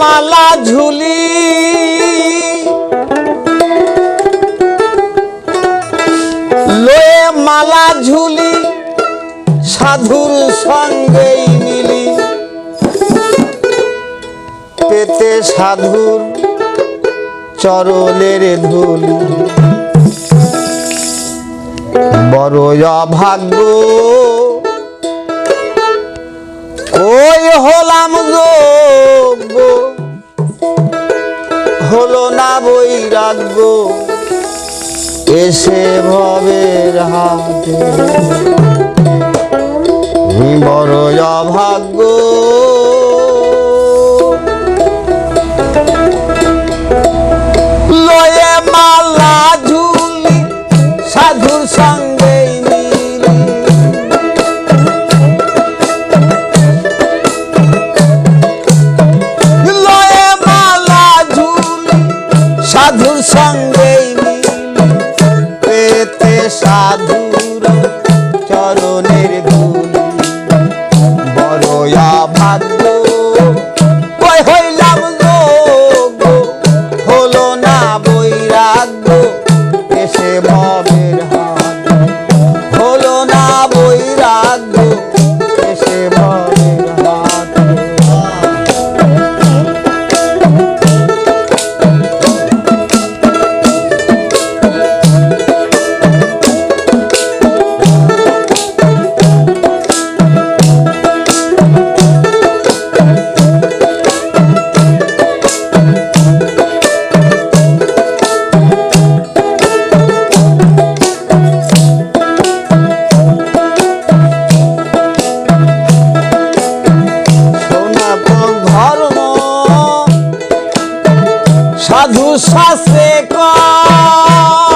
মালা ঝুলি। লয়ে মালা ঝুলি সাধুর সঙ্গেই মিলি। পেতে সাধুর চরণের ধুলি। বড় অভাগ্য। যোগ্য হলো না বৈরাগ্য এসে ভবের হাতে। বড় অভাগ্য। সাধুর সঙ্গে সাধু শাস্ত্রে কয়,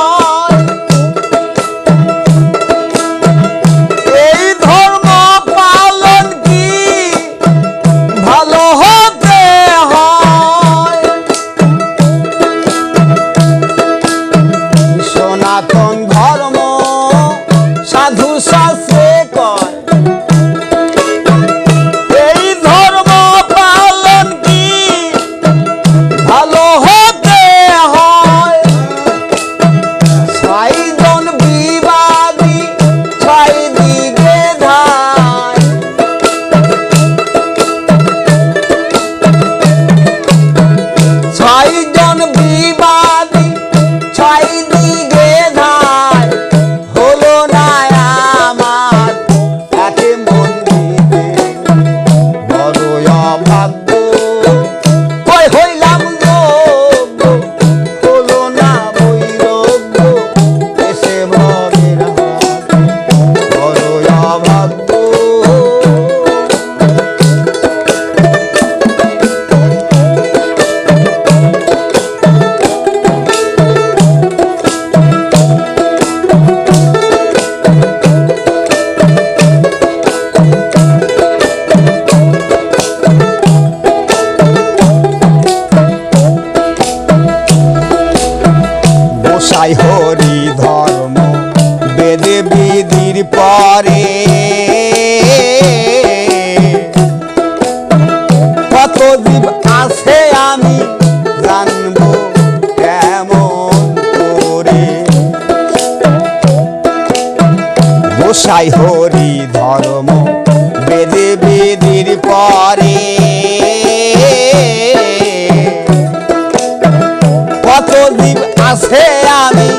করে কত জীব আছে আমি জানব কেমন করে। গোসাই হরি ধর্ম বেদে বেদির পরে কত জীব আছে আমি